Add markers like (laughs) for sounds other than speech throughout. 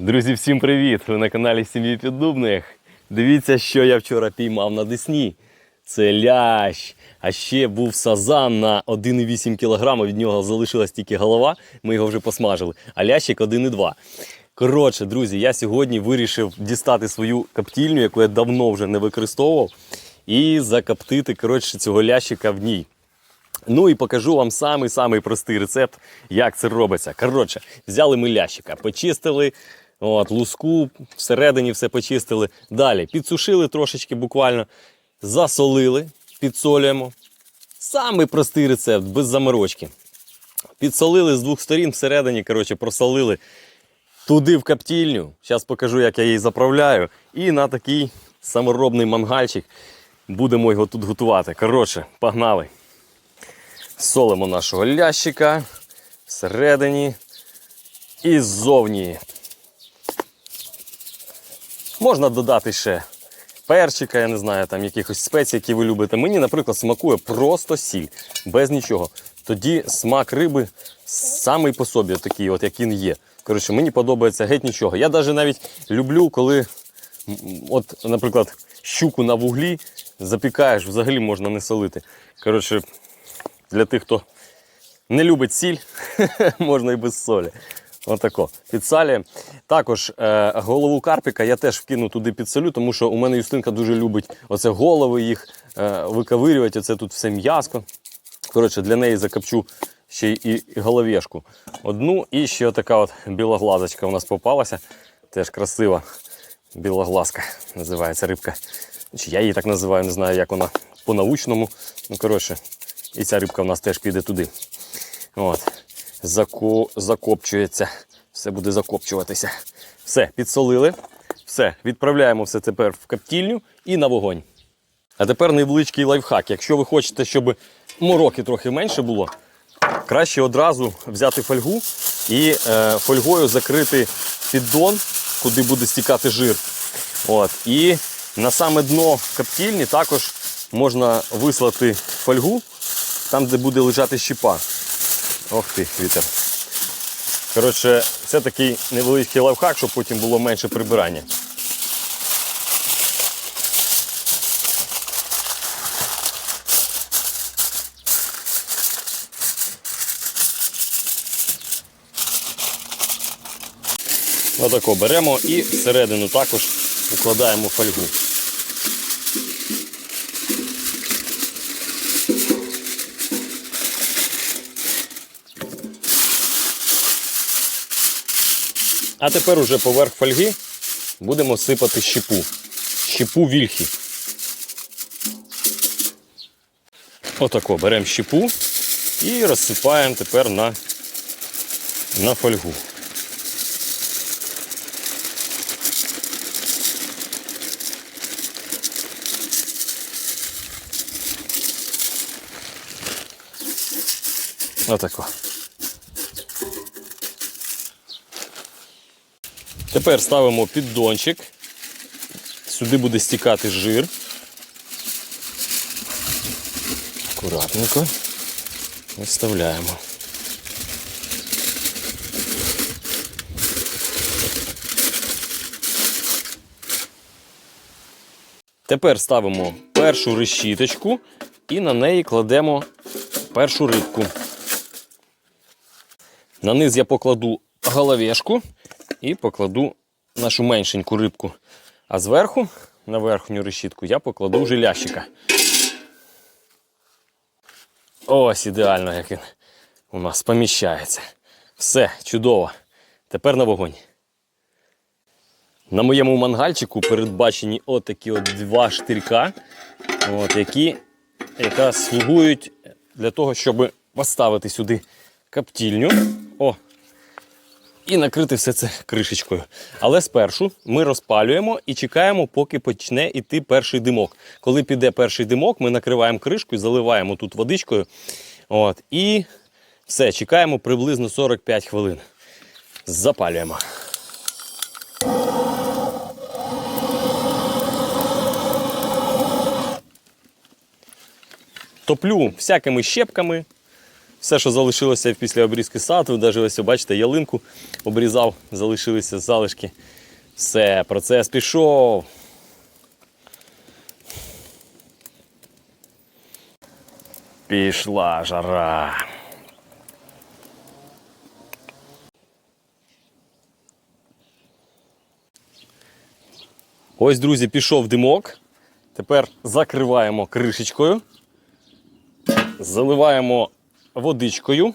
Друзі, всім привіт! Ви на каналі Сім'ї Піддубних. Дивіться, що я вчора піймав на Десні. Це лящ. А ще був сазан на 1,8 кг. Від нього залишилась тільки голова. Ми його вже посмажили. А лящик 1,2. Коротше, друзі, я сьогодні вирішив дістати свою каптільню, яку я давно вже не використовував, і закоптити коротше, цього лящика в ній. Ну і покажу вам самий-самий простий рецепт, як це робиться. Коротше, взяли ми лящика, почистили, от, луску, всередині все почистили. Далі підсушили трошечки буквально, засолили, підсолюємо. Самий простий рецепт, без заморочки. Підсолили з двох сторін, всередині, коротше, просолили туди в коптільню. Зараз покажу, як я її заправляю. І на такий саморобний мангальчик будемо його тут готувати. Коротше, погнали. Солимо нашого лящика всередині і ззовні. Можна додати ще перчика, я не знаю, там якихось спецій, які ви любите. Мені, наприклад, смакує просто сіль, без нічого. Тоді смак риби самий по собі, такий, от як він є. Коротше, мені подобається геть нічого. Я навіть навіть люблю, коли, от, наприклад, щуку на вуглі запікаєш, взагалі можна не солити. Коротше, для тих, хто не любить сіль, (laughs) можна і без солі. Отако. Підсалюємо. Також е, голову карпіка я теж вкину туди підсолю, тому що у мене Юстинка дуже любить оце голови їх е, виковирювати. Оце тут все м'язко. Коротше, для неї закопчу ще й головешку. Одну і ще така от білоглазочка у нас попалася. Теж красива білоглазка називається рибка. Чи я її так називаю, не знаю, як вона по-научному. Ну, коротше, і ця рибка у нас теж піде туди. От. Зако... Закопчується. Все буде закопчуватися. Все, підсолили. Все, відправляємо все тепер в коптільню і на вогонь. А тепер невеличкий лайфхак. Якщо ви хочете, щоб мороки трохи менше було, краще одразу взяти фольгу і е, фольгою закрити піддон, куди буде стікати жир. От. І на саме дно коптільні також можна вислати фольгу, там, де буде лежати щіпа. Ох ти, вітер. Коротше, це такий невеличкий лайфхак, щоб потім було менше прибирання. Отако беремо і всередину також укладаємо фольгу. А тепер уже поверх фольги будемо сипати щепу. Щепу вільхи. Отако беремо щепу і розсипаємо тепер на, на фольгу. Отако. Тепер ставимо піддончик. Сюди буде стікати жир. Акуратненько виставляємо. Тепер ставимо першу решіточку і на неї кладемо першу рибку. На низ я покладу головешку і покладу нашу меншеньку рибку. А зверху, на верхню решітку, я покладу вже лящика. Ось ідеально, як він у нас поміщається. Все, чудово. Тепер на вогонь. На моєму мангальчику передбачені отакі от два штирка, от, які якраз слугують для того, щоб поставити сюди каптільню. О, і накрити все це кришечкою. Але спершу ми розпалюємо і чекаємо, поки почне йти перший димок. Коли піде перший димок, ми накриваємо кришкою, заливаємо тут водичкою. От, і все, чекаємо приблизно 45 хвилин. Запалюємо. Топлю всякими щепками, Все, що залишилося після обрізки саду, навіть ось, бачите, ялинку обрізав, залишилися залишки. Все, процес пішов. Пішла жара. Ось, друзі, пішов димок. Тепер закриваємо кришечкою, заливаємо водичкою.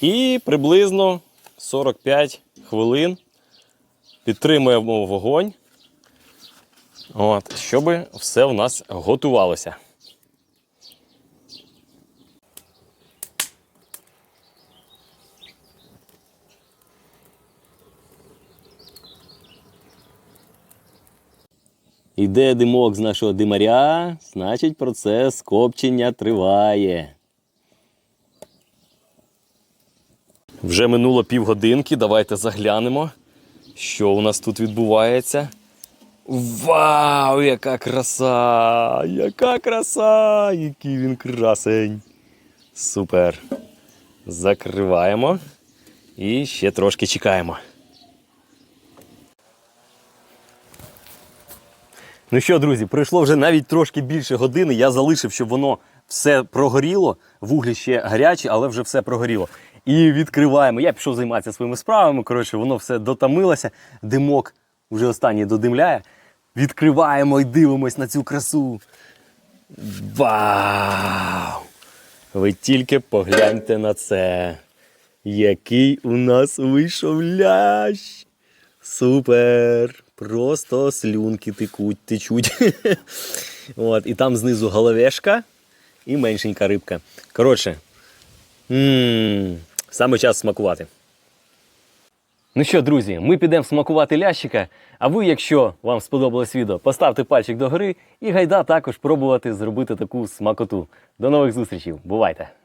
І приблизно 45 хвилин підтримуємо вогонь, от, щоб все в нас готувалося. Іде димок з нашого димаря, значить процес копчення триває. Вже минуло півгодинки. Давайте заглянемо, що у нас тут відбувається. Вау, яка краса! Яка краса! Який він красень! Супер! Закриваємо і ще трошки чекаємо. Ну що, друзі, пройшло вже навіть трошки більше години. Я залишив, щоб воно все прогоріло. Вуглі ще гарячі, але вже все прогоріло. І відкриваємо. Я пішов займатися своїми справами. Коротше, воно все дотамилося. Димок вже останній додимляє. Відкриваємо і дивимось на цю красу. Вау! Ви тільки погляньте на це. Який у нас вийшов лящ! Супер! Просто слюнки текуть, течуть. (laughs) От, і там знизу головешка і меншенька рибка. Коротше, саме час смакувати. Ну що, друзі, ми підемо смакувати лящика. А ви, якщо вам сподобалось відео, поставте пальчик догори і гайда також пробувати зробити таку смакоту. До нових зустрічей. Бувайте!